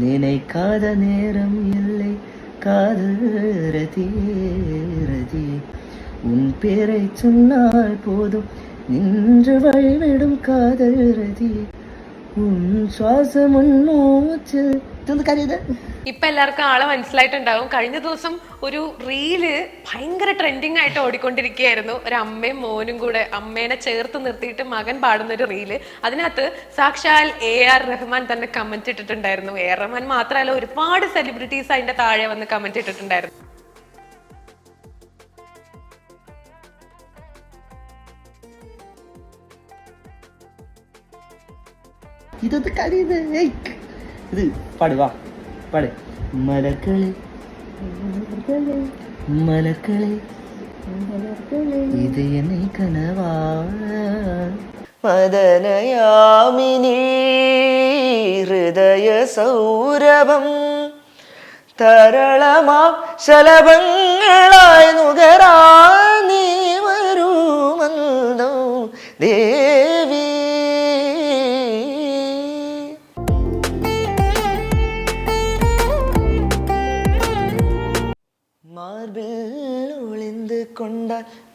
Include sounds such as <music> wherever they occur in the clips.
நினைக்காத நேரம் இல்லை. காதல் உன் பேரை சொன்னால் போதும். நின்று வழிவிடும் காதல் ரதி. உன் சுவாசம் உன் மூச்சில் ഇതൊന്ന് ഇപ്പൊ എല്ലാവർക്കും ആളെ മനസ്സിലായിട്ടുണ്ടാവും. കഴിഞ്ഞ ദിവസം ഒരു റീൽ ഭയങ്കര ട്രെൻഡിങ് ആയിട്ട് ഓടിക്കൊണ്ടിരിക്കുകയായിരുന്നു. ഒരു അമ്മയും മോനും കൂടെ അമ്മേനെ ചേർത്ത് നിർത്തിയിട്ട് മകൻ പാടുന്ന ഒരു റീൽ. അതിനകത്ത് സാക്ഷാൽ എ ആർ റഹ്മാൻ തന്നെ കമന്റ് ഇട്ടിട്ടുണ്ടായിരുന്നു. എ ആർ റഹ്മാൻ മാത്രമല്ല ഒരുപാട് സെലിബ്രിറ്റീസ് അതിന്റെ താഴെ വന്ന് കമന്റ് ഇട്ടിട്ടുണ്ടായിരുന്നു. ഇതൊക്കെ ഏയ്. ഇത് പാട് വാ. പാട്. മലക്കളെ. മലക്കളെ. ഇത് എന്നെ കനവാ. മദനയാമിനി ഹൃദയ സൗരഭം തരളമാ ശലഭങ്ങളായി നുകരാ നീ വരൂ മന്ദോ ദേവി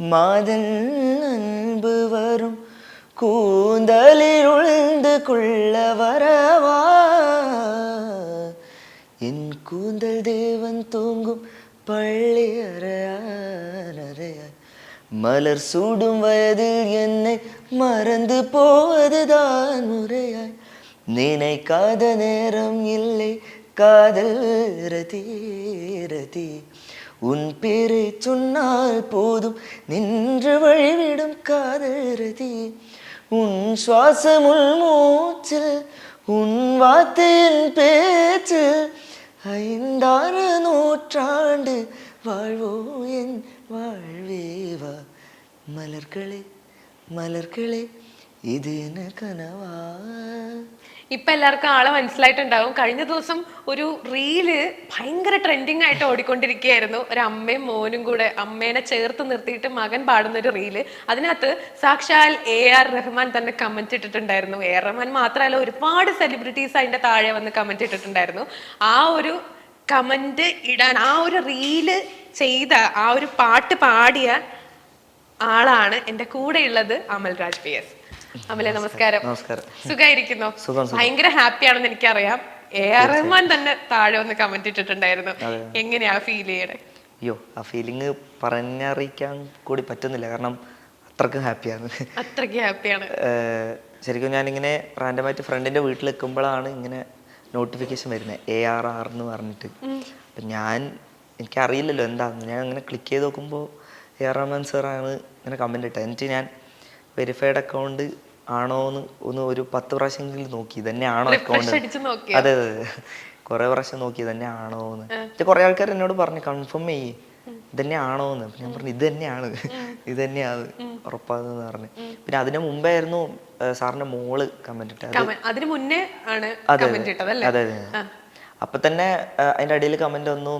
மாதன் அன்பு வரும். கூந்தலில் உழ்ந்து கொள்ள வரவா? என் கூந்தல் தேவன் தூங்கும் பள்ளி அறையார் மலர் சூடும் வயதில் என்னை மறந்து போவதுதான் முறையாய் நினைக்காத நேரம் இல்லை காதல் ரதி ரதி. உன் பேரை சொன்னால் போதும் நின்று வழிவிடும் காதல் ரதி உன் சுவாசமுள் மூச்சில் உன் வார்த்தையின் பேச்சில் ஐந்தாறு நூற்றாண்டு வாழ்வோ என் வாழ்வேவா மலர்களே மலர்களே இது என்ன கனவா? ഇപ്പൊ എല്ലാവർക്കും ആളെ മനസ്സിലായിട്ടുണ്ടാവും. കഴിഞ്ഞ ദിവസം ഒരു റീൽ ഭയങ്കര ട്രെൻഡിങ് ആയിട്ട് ഓടിക്കൊണ്ടിരിക്കുകയായിരുന്നു. ഒരു അമ്മയും മോനും കൂടെ അമ്മേനെ ചേർത്ത് നിർത്തിയിട്ട് മകൻ പാടുന്ന ഒരു റീൽ. അതിനകത്ത് സാക്ഷാൽ എ ആർ റഹ്മാൻ തന്നെ കമന്റ് ഇട്ടിട്ടുണ്ടായിരുന്നു. എ ആർ റഹ്മാൻ മാത്രമല്ല ഒരുപാട് സെലിബ്രിറ്റീസ് അതിന്റെ താഴെ വന്ന് കമന്റ് ഇട്ടിട്ടുണ്ടായിരുന്നു. ആ ഒരു കമന്റ് ഇടാൻ ആ ഒരു റീൽ ചെയ്ത ആ ഒരു പാട്ട് പാടിയ ആളാണ് എന്റെ കൂടെയുള്ളത് അമൽ രാജ് പി എസ് അമലെ നമസ്കാരം. നമസ്കാരം. സുഖായിരിക്കുന്നു? സുഖം, സുഖം. ഭയങ്കര ഹാപ്പി ആണെന്ന് എനിക്കറിയാം. എ ആർ റഹ്മാൻ തന്നെ താഴെ ഒന്ന് കമന്റ് ഇട്ടിട്ടുണ്ടായിരുന്നു. എങ്ങനെയാ ഫീൽ ചെയ്യണേ? അയ്യോ ആ ഫീലിംഗ് പറഞ്ഞറിയിക്കാൻ കൂടി പറ്റുന്നില്ല. കാരണം അത്രക്കും ഹാപ്പിയാണ്. അത്രയ്ക്ക് ഹാപ്പിയാണ്. ശരിക്കും ഞാനിങ്ങനെ റാൻഡമായിട്ട് ഫ്രണ്ടിന്റെ വീട്ടിൽ എത്തുമ്പോഴാണ് ഇങ്ങനെ നോട്ടിഫിക്കേഷൻ വരുന്നത്. എ ആർ ആർ എന്ന് പറഞ്ഞിട്ട്. അപ്പം ഞാൻ എനിക്കറിയില്ലല്ലോ എന്താണെന്ന് ഞാൻ അങ്ങനെ ക്ലിക്ക് ചെയ്ത് നോക്കുമ്പോൾ എ ആർ റഹ്മാൻ സാറാണ് ഇങ്ങനെ കമന്റ് ഇട്ടത്. എന്നിട്ട് ഞാൻ വെരിഫൈഡ് അക്കൗണ്ട് ആണോ എന്ന് ഒന്ന് ഒരു പത്ത് പ്രാവശ്യമെങ്കിലും നോക്കി. അക്കൗണ്ട് Refresh അടിച്ച് നോക്കിയോ? അതെ അതെ അതെ. കുറെ പ്രാവശ്യം നോക്കി തന്നെ ആണോ എന്ന് കുറെ ആൾക്കാർ എന്നോട് പറഞ്ഞു കൺഫേം ചെയ്യ്. ഇതന്നെ ആണോ എന്ന് ഞാൻ പറഞ്ഞു ഇത് തന്നെയാണ് ഇത് തന്നെയാണ് ഉറപ്പാന്ന് പറഞ്ഞു. പിന്നെ അതിനു മുമ്പായിരുന്നു ആയിരുന്നു സാറിന്റെ മോൾ കമന്റ് ഇട്ടത്. അതിനു മുന്നേ ആണ് അതെ അതെ. അതെ അപ്പൊ തന്നെ അതിന്റെ അടിയിൽ കമന്റ് വന്നു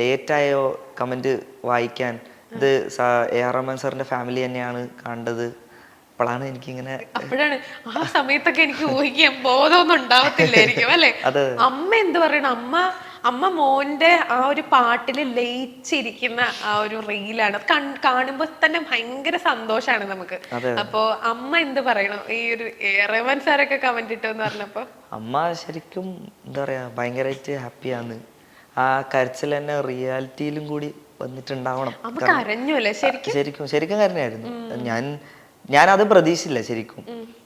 ലേറ്റ് ആയോ കമന്റ് വായിക്കാൻ. ഇത് എ ആർ റഹ്മാൻ സാറിന്റെ ഫാമിലി തന്നെയാണ് കണ്ടത്. അപ്പോഴാണ് എനിക്കിങ്ങനെ അപ്പോഴാണ് ആ സമയത്തൊക്കെ എനിക്ക് ഊഹിക്കാൻ ബോധമൊന്നും ഉണ്ടാവത്തില്ലായിരിക്കും അല്ലെ? <laughs> അമ്മ എന്ത് പറയണം? അമ്മ അമ്മ മോന്റെ ആ ഒരു പാട്ടിൽ ലയിച്ചിരിക്കുന്ന ആ ഒരു റീലാണ്. അത് കാണുമ്പോൾ കാണുമ്പോ തന്നെ ഭയങ്കര സന്തോഷാണ് നമുക്ക്. അപ്പോ അമ്മ എന്ത് പറയണം? ഈ ഒരു റഹ്മാൻ സാറൊക്കെ കമന്റ് ഇട്ടെന്ന് പറഞ്ഞപ്പോ? അമ്മ ശരിക്കും എന്താ പറയാ ഭയങ്കരമായിട്ട് ഹാപ്പിയാണ് ആ കരച്ചിൽ തന്നെ റിയാലിറ്റിയിലും കൂടി വന്നിട്ടുണ്ടാവണം. ശരിക്കും? ശരിക്കും കരഞ്ഞായിരുന്നു ഞാൻ ഞാൻ അത് പ്രതീക്ഷിച്ചില്ല ശരിക്കും.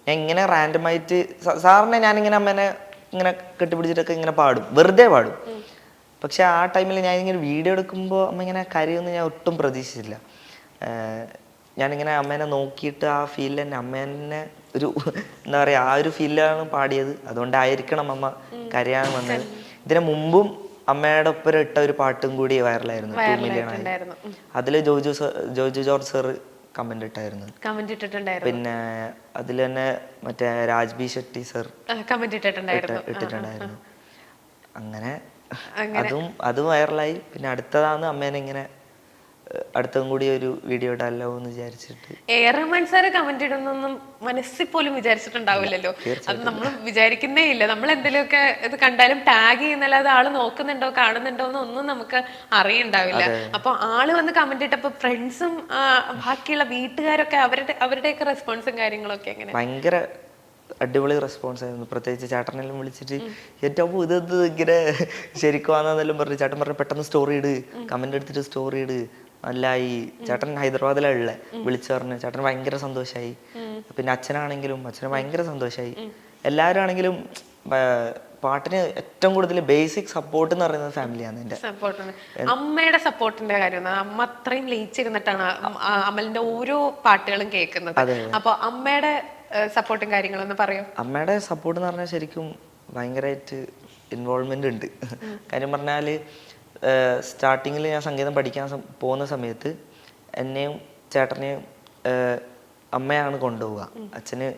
ഞാൻ ഇങ്ങനെ റാൻഡമായിട്ട് സാറിനെ ഞാനിങ്ങനെ അമ്മേനെ ഇങ്ങനെ കെട്ടിപ്പിടിച്ചിട്ടൊക്കെ ഇങ്ങനെ പാടും. വെറുതെ പാടും. പക്ഷെ ആ ടൈമിൽ ഞാൻ ഇങ്ങനെ വീഡിയോ എടുക്കുമ്പോൾ അമ്മ ഇങ്ങനെ കരയൊന്നും ഞാൻ ഒട്ടും പ്രതീക്ഷിച്ചില്ല. ഞാനിങ്ങനെ അമ്മേനെ നോക്കിയിട്ട് ആ ഫീലിൽ തന്നെ അമ്മേനെ ഒരു <laughs> എന്താ പറയുക ആ ഒരു ഫീലിലാണ് പാടിയത്. അതുകൊണ്ടായിരിക്കണം അമ്മ കരയാൻ വന്നത്. ഇതിനു മുമ്പും അമ്മയുടെ ഒപ്പം ഇട്ട ഒരു പാട്ടും കൂടി വൈറലായിരുന്നു ടു മില്യൺ ആയി. ഉണ്ടായിരുന്നു അതിൽ Joju Joju George sir comment ഇട്ടായിരുന്നു. കമന്റ് ഇട്ടിട്ടുണ്ടായിരുന്നു. പിന്നെ അതിൽ തന്നെ മറ്റേ രാജ്ബി ഷെട്ടി സർ കമന്റ് ഇട്ടിട്ടുണ്ടായിരുന്നു. ഇട്ടിട്ടുണ്ടായിരുന്നു. അങ്ങനെ. അതും അതും വൈറലായി. പിന്നെ അടുത്തതാണ് അമ്മേനെ ഇങ്ങനെ അടുത്തും കൂടി ഒരു വീഡിയോ ഇടാമല്ലോ എന്ന് വിചാരിച്ചിട്ട്. ഏറെ റഹ്മാൻ സാറ് കമന്റ് ഇടുന്നൊന്നും മനസ്സിൽ പോലും വിചാരിച്ചിട്ടുണ്ടാവില്ലല്ലോ. അത് നമ്മൾ വിചാരിക്കുന്നേ ഇല്ല. നമ്മൾ എന്തെങ്കിലുമൊക്കെ ഇത് കണ്ടാലും ടാഗ് ചെയ്യുന്നല്ലാതെ ആൾ നോക്കുന്നുണ്ടോ കാണുന്നുണ്ടോ എന്നൊന്നും നമുക്ക് അറിയണ്ടാവില്ല. അപ്പൊ ആൾ വന്ന് കമന്റ് ഇട്ടപ്പോ ഫ്രണ്ട്സും ബാക്കിയുള്ള വീട്ടുകാരൊക്കെ അവരുടെ അവരുടെയൊക്കെ റെസ്പോൺസും കാര്യങ്ങളൊക്കെ എങ്ങനെ? ഭയങ്കര അടിപൊളി റെസ്പോൺസ് ആയിരുന്നു. പ്രത്യേകിച്ച് ചേട്ടനെല്ലാം വിളിച്ചിട്ട് ഏറ്റവും ഇതെന്ത് ഇങ്ങനെ ശരിക്കും ആണെന്നെല്ലാം പറഞ്ഞു ചേട്ടൻ പറഞ്ഞു പെട്ടെന്ന് സ്റ്റോറി ഇട്. കമന്റ് എടുത്തിട്ട് സ്റ്റോറി ഇട്. നല്ലായി ചേട്ടൻ ഹൈദരാബാദിലാണ് ഉള്ളത് വിളിച്ചു പറഞ്ഞു ചേട്ടൻ ഭയങ്കര സന്തോഷമായി പിന്നെ അച്ഛനാണെങ്കിലും അച്ഛന് ഭയങ്കര സന്തോഷമായി എല്ലാവരും ആണെങ്കിലും പാട്ടിന് ഏറ്റവും കൂടുതൽ ബേസിക് സപ്പോർട്ട് എന്ന് പറയുന്നത് ഫാമിലിയാണ് എന്റെ അമ്മയുടെ സപ്പോർട്ടിന്റെ കാര്യം. അമ്മ അത്രയും ലയിച്ചിരുന്നിട്ടാണ് അമലിന്റെ ഓരോ പാട്ടുകളും കേൾക്കുന്നത്. അപ്പൊ അമ്മയുടെ സപ്പോർട്ടും കാര്യങ്ങളും പറയും. അമ്മയുടെ സപ്പോർട്ട് എന്ന് പറഞ്ഞാൽ ശരിക്കും ഭയങ്കരമായിട്ട് ഇൻവോൾവ്മെന്റ് ഉണ്ട്. കാര്യം പറഞ്ഞാൽ സ്റ്റാർട്ടിങ്ങിൽ ഞാൻ സംഗീതം പഠിക്കാൻ പോകുന്ന സമയത്ത് എന്നെയും ചേട്ടനെയും അമ്മയാണ് കൊണ്ടുപോവുക. അച്ഛന്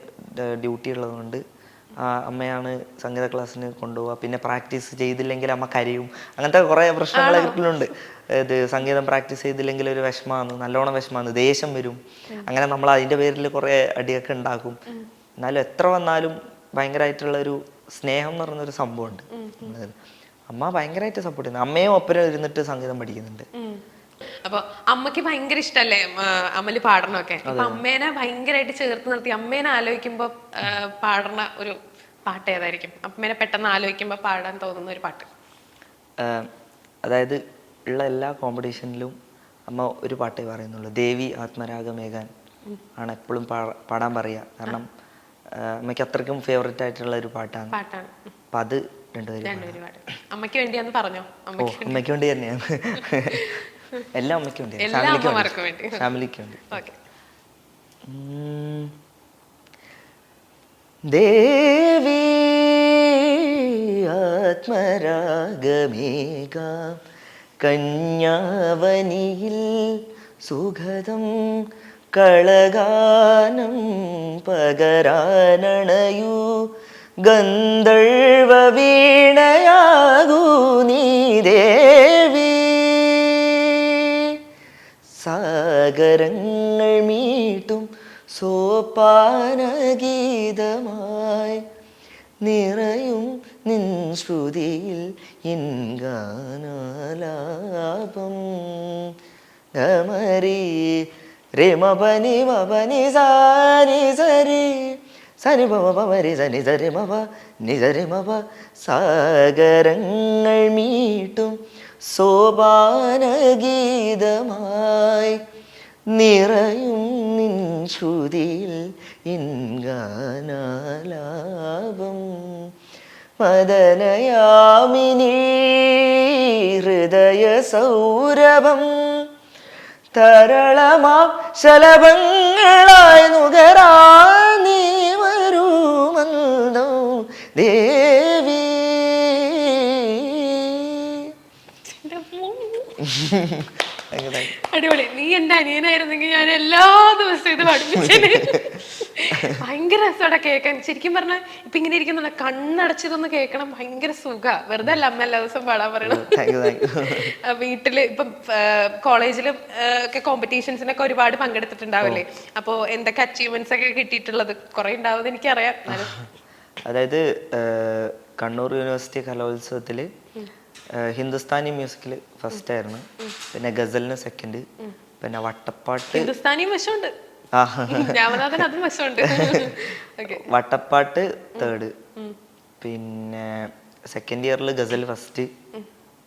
ഡ്യൂട്ടി ഉള്ളതുകൊണ്ട് ആ അമ്മയാണ് സംഗീത ക്ലാസ്സിന് കൊണ്ടുപോവുക. പിന്നെ പ്രാക്ടീസ് ചെയ്തില്ലെങ്കിൽ അമ്മ കരയും. അങ്ങനത്തെ കുറേ പ്രശ്നങ്ങളുണ്ട് ഇത് സംഗീതം പ്രാക്ടീസ് ചെയ്തില്ലെങ്കിൽ ഒരു വിഷമമാണ്. നല്ലോണം വിഷമമാണ്. ദേഷ്യം വരും. അങ്ങനെ നമ്മൾ അതിന്റെ പേരിൽ കുറേ അടിയൊക്കെ ഉണ്ടാക്കും. എന്നാലും എത്ര വന്നാലും ഭയങ്കരമായിട്ടുള്ള ഒരു സ്നേഹം എന്ന് പറയുന്ന ഒരു സംഭവമുണ്ട്. അമ്മ ഭയങ്കരമായിട്ട് സപ്പോർട്ട് ചെയ്യുന്നു. അമ്മയും ഒപ്പരം ഇരുന്നിട്ട് സംഗീതം പഠിക്കുന്നുണ്ട്. അപ്പൊ അമ്മയ്ക്ക് ഭയങ്കര ഇഷ്ടല്ലേ? അമ്മൽ പാടണമൊക്കെ. അപ്പൊ അമ്മേനെ ഭയങ്കരമായിട്ട് ചേർത്ത് നിർത്തി. അമ്മേനെ ആലോചിക്കുമ്പോ പാടണ ഒരു പാട്ട് ഏതായിരിക്കും? അമ്മേനെ പെട്ടെന്ന് ആലോചിക്കുമ്പോ പാടാൻ തോന്നുന്ന ഒരു പാട്ട്. അതായത് ഉള്ള എല്ലാ കോമ്പറ്റീഷനിലും അമ്മ ഒരു പാട്ടേ പറയുന്നുള്ളൂ. ദേവി ആത്മരാഗമേകാൻ ആണ് എപ്പോഴും പാടാൻ പറയുക. കാരണം അമ്മയ്ക്ക് അത്രയ്ക്കും ഫേവററ്റ് ആയിട്ടുള്ള ഒരു പാട്ടാണ്. അപ്പം അത് രണ്ടുപേരും അമ്മയ്ക്ക് പറഞ്ഞോ? അമ്മയ്ക്ക് വേണ്ടി. തന്നെയാണ്. എല്ലാം അമ്മയ്ക്ക് വേണ്ടി. ഫാമിലിക്ക് അമ്മമാർക്കും വേണ്ടി. വേണ്ടി. ഫാമിലിക്ക് വേണ്ടി. ഓക്കെ. ദേവി ആത്മരാഗമേക കന്യാവനിയിൽ സുഖതം കളഗാനം പകരാനണയൂ ഗന്ധർവ വീണയാകൂ നീ ദേവി. സാഗരങ്ങൾ മീട്ടും സോപാനഗീതമായി നിറയും നിൻ ശ്രുതിയിൽ ഇൻഗാനാലാപം ഗമരി രമപനി മപനി സാനി സരി സനി പമരി സനി സരി മപ നിസരി മപ സാഗരങ്ങൾ മീട്ടും സോപാനഗീതമായി. നിറയും നിൻ ശ്രുതിയിൽ ഇൻഗാനാലാപം. മദനയാമിനി ഹൃദയ സൗരഭം. തരളമാ ശലഭങ്ങളായി നുകരാ നീ. ദേവി. അടിപൊളി. നീ എന്റെ അനിയനായിരുന്നെങ്കിൽ ഞാൻ എല്ലാ ദിവസവും ഇത് പഠിപ്പിച്ചേനെ. ഭയങ്കര രസമാണ് കേൾക്കാൻ ശരിക്കും പറഞ്ഞാൽ ഇപ്പൊ ഇങ്ങനെ ഇരിക്കുന്ന കണ്ണടച്ചതൊന്ന് കേൾക്കണം. ഭയങ്കര സുഖ. വെറുതെ അല്ല അമ്മ എല്ലാ ദിവസവും പാടാൻ പറയണം. വീട്ടിൽ ഇപ്പം കോളേജിലും ഒക്കെ കോമ്പറ്റീഷൻസിനൊക്കെ ഒരുപാട് പങ്കെടുത്തിട്ടുണ്ടാവില്ലേ? അപ്പോ എന്തൊക്കെ അച്ചീവ്മെന്റ്സ് ഒക്കെ കിട്ടിയിട്ടുള്ളത്? കുറെ ഉണ്ടാവും എനിക്കറിയാം. അതായത് കണ്ണൂർ യൂണിവേഴ്സിറ്റി കലോത്സവത്തിൽ ഹിന്ദുസ്ഥാനി മ്യൂസിക്കിൽ ഫസ്റ്റ് ആയിരുന്നു പിന്നെ ഗസലിന് സെക്കൻഡ് പിന്നെ വട്ടപ്പാട്ട്. ഹിന്ദുസ്ഥാനിയും വശമുണ്ട്. വട്ടപ്പാട്ട് തേർഡ് പിന്നെ സെക്കൻഡ് ഇയറിൽ ഗസൽ ഫസ്റ്റ്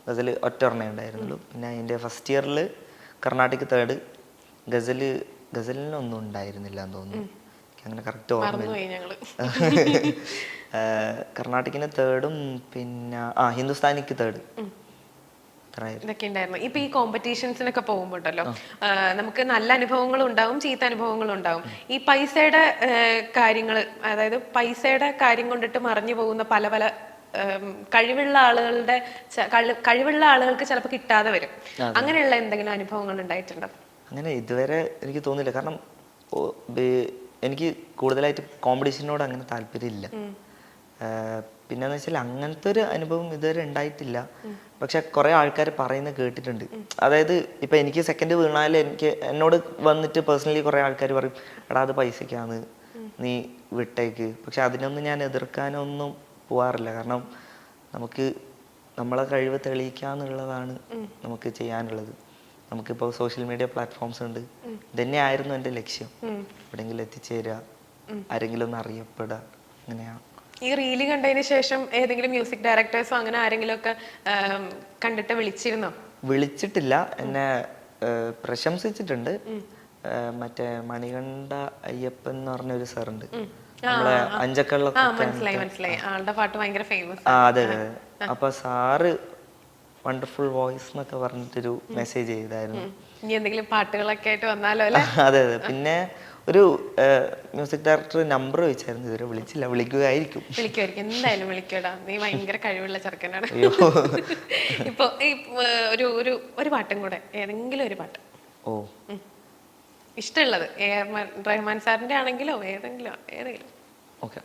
ഗസൽ ഒറ്റ ഒരെണ്ണേ ഉണ്ടായിരുന്നുള്ളൂ. പിന്നെ അതിന്റെ ഫസ്റ്റ് ഇയറിൽ കർണാടക തേർഡ് ഗസൽ ഗസലിനൊന്നും ഉണ്ടായിരുന്നില്ല എന്ന് തോന്നുന്നു. അങ്ങനെ കറക്റ്റ് ഓർമ്മ <laughs> കർണാട്ടിക്കിന് തേർഡും പിന്നെ ആ ഹിന്ദുസ്ഥാനിക്ക് തേർഡ് ഇതൊക്കെ ഉണ്ടായിരുന്നു. ഇപ്പൊ ഈ കോമ്പറ്റീഷൻസിനൊക്കെ പോകുമ്പോണ്ടല്ലോ നമുക്ക് നല്ല അനുഭവങ്ങളും ഉണ്ടാവും ചീത്ത അനുഭവങ്ങളും ഉണ്ടാവും ഈ പൈസയുടെ കാര്യങ്ങൾ അതായത് പൈസയുടെ കാര്യം കൊണ്ടിട്ട് മറിഞ്ഞു പോകുന്ന പല പല കഴിവുള്ള ആളുകളുടെ കഴിവുള്ള ആളുകൾക്ക് ചിലപ്പോൾ കിട്ടാതെ വരും. അങ്ങനെയുള്ള എന്തെങ്കിലും അനുഭവങ്ങൾ ഉണ്ടായിട്ടുണ്ടോ? അങ്ങനെ ഇതുവരെ എനിക്ക് തോന്നില്ല കാരണം എനിക്ക് കൂടുതലായിട്ട് കോമ്പറ്റീഷനോട് അങ്ങനെ താല്പര്യമില്ല. പിന്നെന്ന് വെച്ചാൽ അങ്ങനത്തെ ഒരു അനുഭവം ഇതുവരെ ഉണ്ടായിട്ടില്ല. പക്ഷെ കുറെ ആൾക്കാർ പറയുന്നത് കേട്ടിട്ടുണ്ട്. അതായത് ഇപ്പൊ എനിക്ക് സെക്കൻഡ് വീണാൽ എനിക്ക് എന്നോട് വന്നിട്ട് പേഴ്സണലി കുറെ ആൾക്കാർ പറയും എടാ അത് പൈസക്കാന്ന്. നീ വിട്ടേക്ക്. പക്ഷെ അതിനൊന്നും ഞാൻ എതിർക്കാനൊന്നും പോവാറില്ല. കാരണം നമുക്ക് നമ്മളെ കഴിവ് തെളിയിക്കാന്നുള്ളതാണ് നമുക്ക് ചെയ്യാനുള്ളത്. നമുക്കിപ്പോൾ സോഷ്യൽ മീഡിയ പ്ലാറ്റ്ഫോംസ് ഉണ്ട്. ഇതന്നെയായിരുന്നു എന്റെ ലക്ഷ്യം. എവിടെയെങ്കിലും എത്തിച്ചേരുക ആരെങ്കിലും ഒന്ന് അറിയപ്പെടുക അങ്ങനെയാണ് ഈ റീൽ കണ്ടതിന് ശേഷം ഏതെങ്കിലും മ്യൂസിക് ഡയറക്ടേഴ്സോ അങ്ങനെ ആരെങ്കിലും ഒക്കെ കണ്ടിട്ട് വിളിച്ചിരുന്നോ? വിളിച്ചിട്ടില്ല. എന്നെ പ്രശംസിച്ചിട്ടുണ്ട്. മറ്റേ മണികണ്ഠ അയ്യപ്പൻ എന്ന് പറഞ്ഞ ഒരു സാറുണ്ട് നമ്മളെ അഞ്ചക്കള്ളൊക്കെ മനസ്സിലായി മനസ്സിലായി. ആളുടെ പാട്ട് ഭയങ്കര ഫേമസ് അതെ അതെ. അപ്പൊ സാറ് വണ്ടർഫുൾ വോയിസ് എന്നൊക്കെ പറഞ്ഞിട്ടൊരു മെസ്സേജ് ചെയ്തായിരുന്നു. ഇനി എന്തെങ്കിലും പാട്ടുകളൊക്കെ ആയിട്ട് വന്നാലോ അല്ലേ? <laughs> അതെ അതെ. പിന്നെ ഒരു മ്യൂസിക് ഡയറക്ടർ നമ്പർ ചോദിച്ചായിരുന്നു ഇതുവരെ വിളിച്ചില്ല. വിളിക്കുകയായിരിക്കും. വിളിക്കുമായിരിക്കും. എന്തായാലും വിളിക്കടാ നീ ഭയങ്കര കഴിവുള്ള ചെറുക്കനാണ്. <laughs> ഇപ്പൊ ഈ ഒരു ഒരു ഒരു പാട്ടും കൂടെ. ഏതെങ്കിലും ഒരു പാട്ട്. ഓ. ഇഷ്ടമുള്ളത്. റഹ്മാൻ സാറിന്റെ ആണെങ്കിലോ ഏതെങ്കിലും ഏതെങ്കിലും. ഓക്കെ.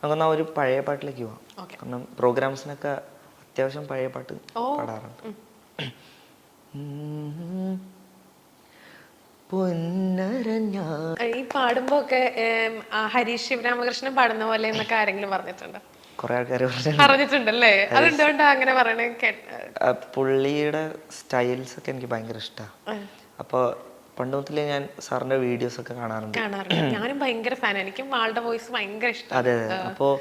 നമുക്കെന്നാ ഒരു പഴയ പാട്ടിലേക്ക് പോവാം. കാരണം പ്രോഗ്രാംസിനൊക്കെ അത്യാവശ്യം പഴയ പാട്ട്. പാടാറുണ്ട്. <clears throat> ഈ പാടുമ്പോ ഒക്കെ ഹരീഷ് ശിവരാമകൃഷ്ണൻ പാടുന്ന പോലെ എന്നൊക്കെ ആരെങ്കിലും പറഞ്ഞിട്ടുണ്ടോ? കുറെ ആൾക്കാർ പറഞ്ഞു പറഞ്ഞിട്ടുണ്ടല്ലേ? അതെന്തുകൊണ്ടാ അങ്ങനെ പറയണേ? പുള്ളിയുടെ സ്റ്റൈൽസ് ഒക്കെ എനിക്ക് ഭയങ്കര ഇഷ്ടമാണ് അപ്പോൾ പണ്ട് മുതലേ ഞാൻ സാറിന്റെ വീഡിയോസ് ഒക്കെ കാണാറുണ്ട്. കാണാറുണ്ട്. ഞാനും ഭയങ്കര ഫാൻ എനിക്കും ആളുടെ വോയിസ് ഭയങ്കര ഇഷ്ടം. അതെ അതെ. അപ്പോൾ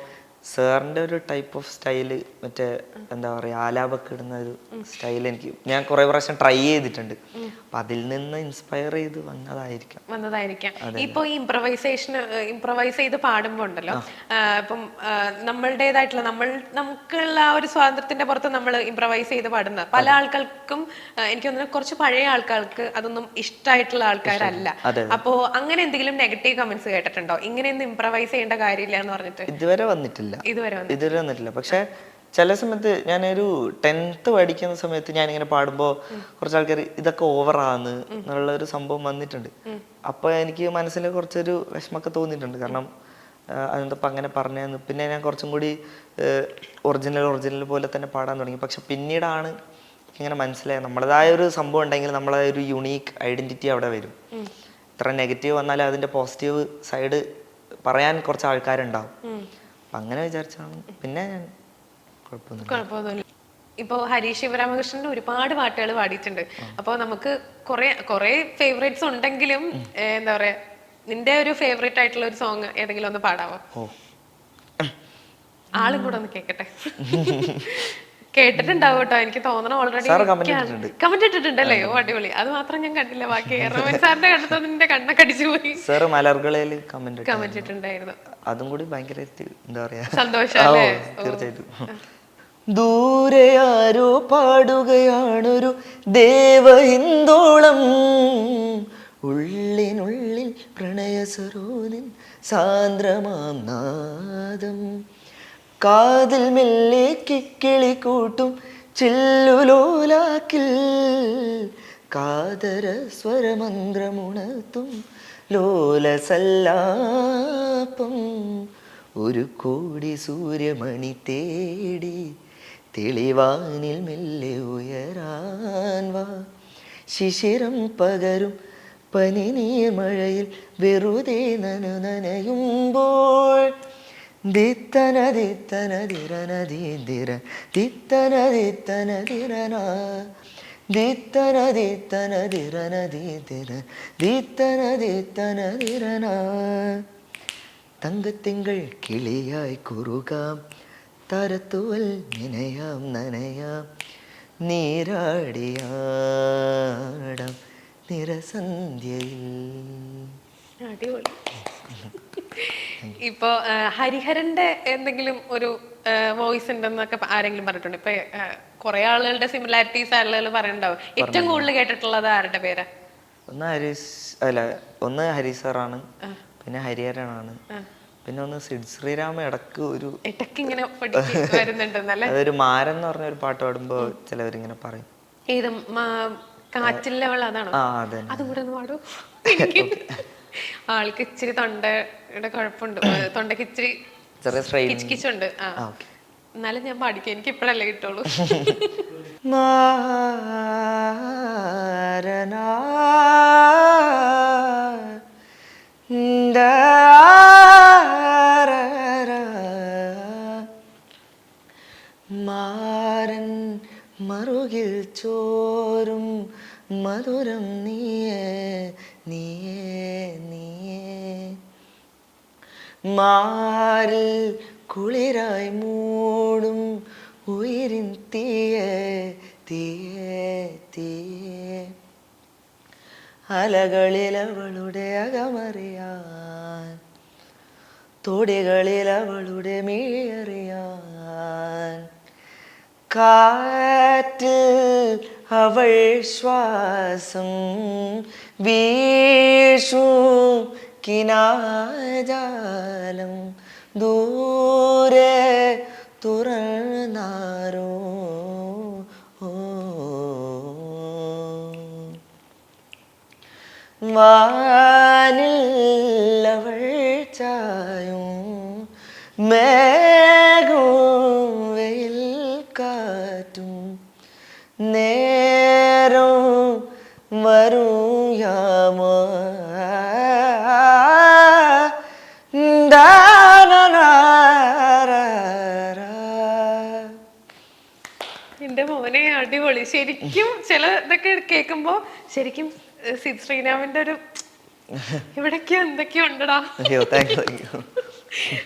സാറിന്റെ ഒരു ടൈപ്പ് ഓഫ് സ്റ്റൈൽ മറ്റേ എന്താ പറയാ ആലാപൊക്കെ ഇടുന്ന ഒരു സ്റ്റൈൽ എനിക്ക് ഞാൻ കുറെ പ്രാവശ്യം ട്രൈ ചെയ്തിട്ടുണ്ട്. അപ്പൊ അതിൽ നിന്ന് ഇൻസ്പയർ ചെയ്ത് വന്നതായിരിക്കാം. വന്നതായിരിക്കാം. ഇപ്പൊ ഈ ഇംപ്രവൈസേഷൻ ഇംപ്രവൈസ് ചെയ്ത് പാടുമ്പോ ഉണ്ടല്ലോ ഇപ്പം നമ്മളുടേതായിട്ടുള്ള നമ്മൾ നമുക്കുള്ള ആ ഒരു സ്വാതന്ത്ര്യത്തിന്റെ പുറത്ത് നമ്മൾ ഇംപ്രവൈസ് ചെയ്ത് പാടുന്ന പല ആൾക്കാർക്കും എനിക്ക് തോന്നുന്നു കുറച്ച് പഴയ ആൾക്കാർക്ക് അതൊന്നും ഇഷ്ടമായിട്ടുള്ള ആൾക്കാരല്ല. അപ്പോ അങ്ങനെ എന്തെങ്കിലും നെഗറ്റീവ് കമന്റ്സ് കേട്ടിട്ടുണ്ടോ? ഇങ്ങനെയൊന്നും ഇംപ്രവൈസ് ചെയ്യേണ്ട കാര്യമില്ല എന്ന് പറഞ്ഞിട്ട്? ഇതുവരെ വന്നിട്ടില്ല. ഇതുവരെ വന്നു ഇതുവരെ വന്നിട്ടില്ല. പക്ഷെ ചില സമയത്ത് ഞാനൊരു ടെൻത്ത് പഠിക്കുന്ന സമയത്ത് ഞാൻ ഇങ്ങനെ പാടുമ്പോൾ കുറച്ച് ആൾക്കാർ ഇതൊക്കെ ഓവറാന്ന് എന്നുള്ള ഒരു സംഭവം വന്നിട്ടുണ്ട്. അപ്പൊ എനിക്ക് മനസ്സിൽ കുറച്ചൊരു വിഷമൊക്കെ തോന്നിയിട്ടുണ്ട്. കാരണം അതെന്തപ്പോൾ അങ്ങനെ പറഞ്ഞതെന്ന് പിന്നെ ഞാൻ കുറച്ചും കൂടി ഒറിജിനൽ ഒറിജിനൽ പോലെ തന്നെ പാടാൻ തുടങ്ങി. പക്ഷെ പിന്നീടാണ് ഇങ്ങനെ മനസ്സിലായത്. നമ്മളതായ ഒരു സംഭവം ഉണ്ടെങ്കിൽ നമ്മളായ ഒരു യുണീക്ക് ഐഡന്റിറ്റി അവിടെ വരും. ഇത്ര നെഗറ്റീവ് വന്നാലും അതിന്റെ പോസിറ്റീവ് സൈഡ് പറയാൻ കുറച്ച് ആൾക്കാരുണ്ടാവും. അപ്പൊ അങ്ങനെ വിചാരിച്ചാണ്. പിന്നെ ഞാൻ കുഴപ്പമൊന്നുമില്ല. ഇപ്പൊ ഹരീഷ് ശിവരാമകൃഷ്ണന്റെ ഒരുപാട് പാട്ടുകൾ പാടിയിട്ടുണ്ട്. അപ്പൊ നമുക്ക് കുറെ കുറെ ഫേവറേറ്റ്സ് ഉണ്ടെങ്കിലും എന്താ പറയാ നിന്റെ ഒരു ഫേവറേറ്റ് ആയിട്ടുള്ള ഒരു സോങ് ഏതെങ്കിലും ഒന്ന് പാടാവോ? ആളും കൂടെ ഒന്ന് കേക്കട്ടെ. <laughs> കേട്ടിട്ടുണ്ടാവും കേട്ടോ എനിക്ക് തോന്നണം ഓൾറെഡി കമന്റ് ഇട്ടിട്ടുണ്ടല്ലേ? ഓ അടിപൊളി. അത് മാത്രം ഞാൻ കണ്ടില്ല. ബാക്കി <laughs> സാറിന്റെ കണ്ടത് നിന്റെ കണ്ണൊക്കെ അടിച്ചു പോയി. സാറ് മലർകളയിൽ കമന്റ് കമന്റ് ഇട്ടിട്ടുണ്ടായിരുന്നു. അതും കൂടി ഭയങ്കര എന്താ പറയാ? സന്തോഷം ഓ, അല്ലേ തീർച്ചയായിട്ടും. ദൂരെ ആരോ പാടുകയാണൊരു ദേവഹിന്ദോളം ഉള്ളിനുള്ളിൽ പ്രണയ സരോനിൻ സാന്ദ്രമാം നാദം. കാതിൽ മെല്ലെ കിക്കിളി കൂട്ടും ചില്ലുലോലാക്കിൽ. കാതര സ്വരമന്ത്രമുണർത്തും ലോലസല്ലാപം ഒരു കോടി സൂര്യമണി തേടി തെളിവാനിൽ മെല്ലെ ഉയരാൻ ശിശിരം പകരും പനിനീർ മഴയിൽ വെറുതെ നനു നനയുമ്പോൾ ദിത്തന ദിത്തന ദിരന ദീദിര ദിത്തന ദിത്തന ദിരന ദിത്തന ദിത്തന ദിരന ദീദിര ദിത്തന ദിത്തന ദിരന തങ്കത്തിങ്കൾ കിളിയായി കുറുകാം തരത്തുവൽ നിനയാം നനയാം നീരാടിയാടം നിരസന്ധ്യയിൽ. അടിപൊളി. ഇപ്പൊ ഹരിഹരന്റെ എന്തെങ്കിലും ഒരു വോയിസ് ഉണ്ടെന്നൊക്കെ ആരെങ്കിലും പറഞ്ഞിട്ടുണ്ട്? ഇപ്പൊ കുറെ ആളുകളുടെ സിമിലാരിറ്റീസ് ആളുകൾ പറയുന്നുണ്ടാവും ഏറ്റവും കൂടുതൽ കേട്ടിട്ടുള്ളത് ആരുടെ പേരാ? ഒന്ന് ഹരീസ് അല്ല ഒന്ന് ഹരീസ് സാറാണ് പിന്നെ ഹരിഹരനാണ്. പിന്നെ ഒന്ന് സിഡ് ശ്രീരാമ ഇടയ്ക്ക് ഒരു അതൊരു മാരൻ എന്ന് പറഞ്ഞ ഒരു പാട്ട് പാടുമ്പോ ചിലവരിങ്ങനെ പറയും. ഏത് മാ- ലെവൽ അതാണോ? അതും കൂടെ ഒന്ന് പാടൂ. <laughs> ആൾക്ക് ഇച്ചിരി തൊണ്ടയുടെ കുഴപ്പമുണ്ട്. തൊണ്ടക്ക് ഇച്ചിരി ആ. ഓക്കെ. എന്നാലും ഞാൻ പഠിക്കും. എനിക്ക് ഇപ്പോഴല്ലേ കിട്ടുള്ളൂ. <laughs> മാരൻ മറുകിൽ ചോരും മധുരം നീയേ നീയേ മാറിൽ കുളിരായി മൂടും ഉയരിൻ തീയ തീയ തീയ. അലകളിൽ അവളുടെ അകമറിയാൻ തൊടികളിൽ അവളുടെ മിഴിയറിയാൻ കാറ്റിൽ അവൾ ശ്വാസം വീഷു കിനാജാലം ദൂരെ തുറന്നാരോ? വാനില്ലവൾ ചായും മേഘവും വെയിൽ കാറ്റും നേരം വരും ശരിക്കും ചില ഇതൊക്കെ കേൾക്കുമ്പോ ശരിക്കും സിദ് ശ്രീരാമിന്റെ ഒരു ഇവിടൊക്കെ എന്തൊക്കെയോ ഉണ്ടടാ. അയ്യോ താങ്ക് യു താങ്ക് യു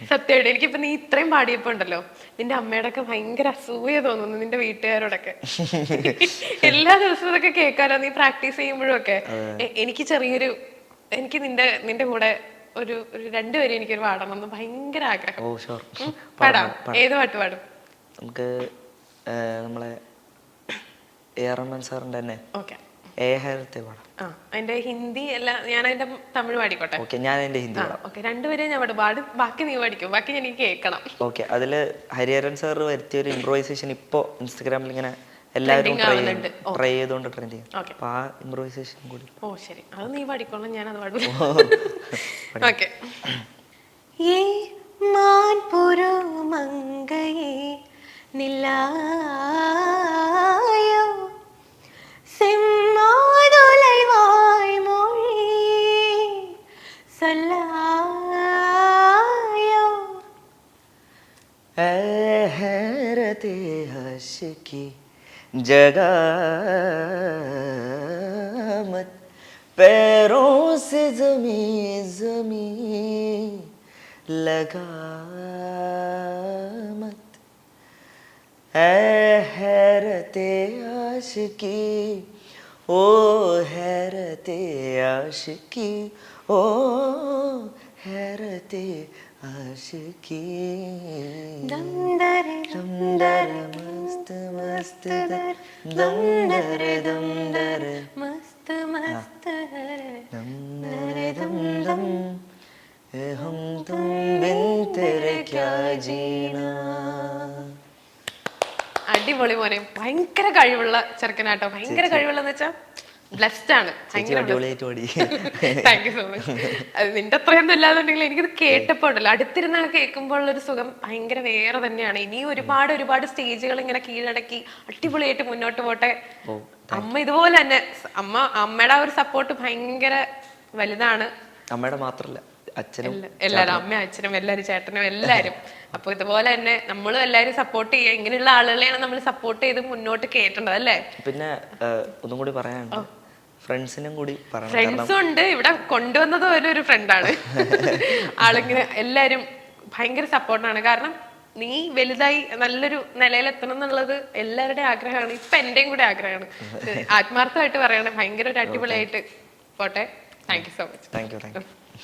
സത്യമായിട്ട് എനിക്കിപ്പോ നീ ഇത്രയും പാടിയപ്പോ ഉണ്ടല്ലോ നിന്റെ അമ്മയുടെ ഒക്കെ ഭയങ്കര അസൂയ തോന്നുന്നു നിന്റെ വീട്ടുകാരോടൊക്കെ. എല്ലാ ദിവസവും ഇതൊക്കെ കേൾക്കാലോ നീ പ്രാക്ടീസ് ചെയ്യുമ്പോഴും ഒക്കെ എനിക്ക് ചെറിയൊരു എനിക്ക് നിന്റെ നിന്റെ കൂടെ ഒരു ഒരു രണ്ടുപേരും എനിക്കൊരു പാടണം എന്ന് ഭയങ്കര ആഗ്രഹം. പാടാം ഏത് പാട്ട് പാടും? നമുക്ക് നമ്മളെ എ ആർ റഹ്മാൻ സാറിന്റെ തന്നെ. ഓക്കെ. ഏ ഹരത്തെ പാടാം. ആ അതിന്റെ ഹിന്ദി അല്ല ഞാൻ അതിന്റെ തമിഴ് പാടിക്കോട്ടെ. ഓക്കെ ഞാൻ ഹിന്ദി ആ പാടാം. ഓക്കെ രണ്ടുപേരെയും ഞാൻ പാടും പാടും. ബാക്കി നീ പാടിക്കും ബാക്കി ഞാൻ എനിക്ക് കേൾക്കണം. ഓക്കെ അതിൽ ഹരിഹരൻ സാർ വരുത്തിയ ഒരു ഇംപ്രോവൈസേഷൻ ഇപ്പോൾ ഇൻസ്റ്റഗ്രാമിൽ ഇങ്ങനെ എല്ലാവരും ട്രൈ ട്രൈ ചെയ്തുകൊണ്ട് ട്രെൻഡ് ചെയ്യും. ആ ഇംപ്രോവൈസേഷൻ കൂടി. ഓ ശരി. അത് നീ പാടിക്കോളാം ഞാൻ അത് പാടും. ഓക്കെ. ഏ മാൻപുരു മങ്കയെ നിലായോ செம்மாதுளைவாய் மொழி சொல்லாயோ ऐ हैरते हश की जगह मत पैरों से जमी जमी लगा मत ऐ আশকি ও হেরতে আশকি ও হেরতে আশকি দম দর দম দর মস্ত মস্ত দর দম দর দম দর মস্ত মস্ত দর দম দর দম দম हम तुम बिन तेरे क्या जी അടിപൊളി മോനെ. ഭയങ്കര കഴിവുള്ള ചെറുക്കനാട്ടോ. ഭയങ്കര കഴിവുള്ളന്ന് വെച്ചാ ബ്ലെസ്ഡ് ആണ്. താങ്ക് യു സോ മച്ച് നിന്റെ അത്രയൊന്നും ഇല്ലാന്നുണ്ടെങ്കിൽ എനിക്കിത് കേട്ടപ്പോ ഉണ്ടല്ലോ അടുത്തിരുന്ന കേൾക്കുമ്പോൾ ഒരു സുഖം ഭയങ്കര വേറെ തന്നെയാണ്. ഇനി ഒരുപാട് ഒരുപാട് സ്റ്റേജുകൾ ഇങ്ങനെ കീഴടക്കി അടിപൊളിയായിട്ട് മുന്നോട്ട് പോട്ടെ. അമ്മ ഇതുപോലെ തന്നെ. അമ്മ അമ്മയുടെ ആ ഒരു സപ്പോർട്ട് ഭയങ്കര വലുതാണ്. അമ്മയുടെ മാത്രല്ല. അച്ഛനും എല്ലാ- എല്ലാവരും അമ്മയും അച്ഛനും എല്ലാവരും ചേട്ടനും എല്ലാവരും അപ്പൊ ഇതുപോലെ തന്നെ നമ്മളും എല്ലാരും സപ്പോർട്ട് ചെയ്യുക. ഇങ്ങനെയുള്ള ആളുകളെയാണ് നമ്മൾ സപ്പോർട്ട് ചെയ്ത് മുന്നോട്ട് കേട്ടേണ്ടത് അല്ലേ? പിന്നെ ഒന്നും കൂടി പറയാനുണ്ട്. ഫ്രണ്ട്സിനും കൂടി ഫ്രണ്ട്സും ഉണ്ട്. ഇവിടെ കൊണ്ടുവന്നത് ഒരു ഒരു ഫ്രണ്ടാണ് ആളിങ്ങനെ എല്ലാരും ഭയങ്കര സപ്പോർട്ടാണ് കാരണം നീ വലുതായി നല്ലൊരു നിലയിലെത്തണം എന്നുള്ളത് എല്ലാവരുടെയും ആഗ്രഹമാണ്. ഇപ്പൊ എന്റെയും കൂടെ ആഗ്രഹമാണ്. <laughs> ആത്മാർത്ഥമായിട്ട് പറയണേ. ഭയങ്കര ഒരു അടിപൊളിയായിട്ട് പോട്ടെ. Thank you so much thank you thank you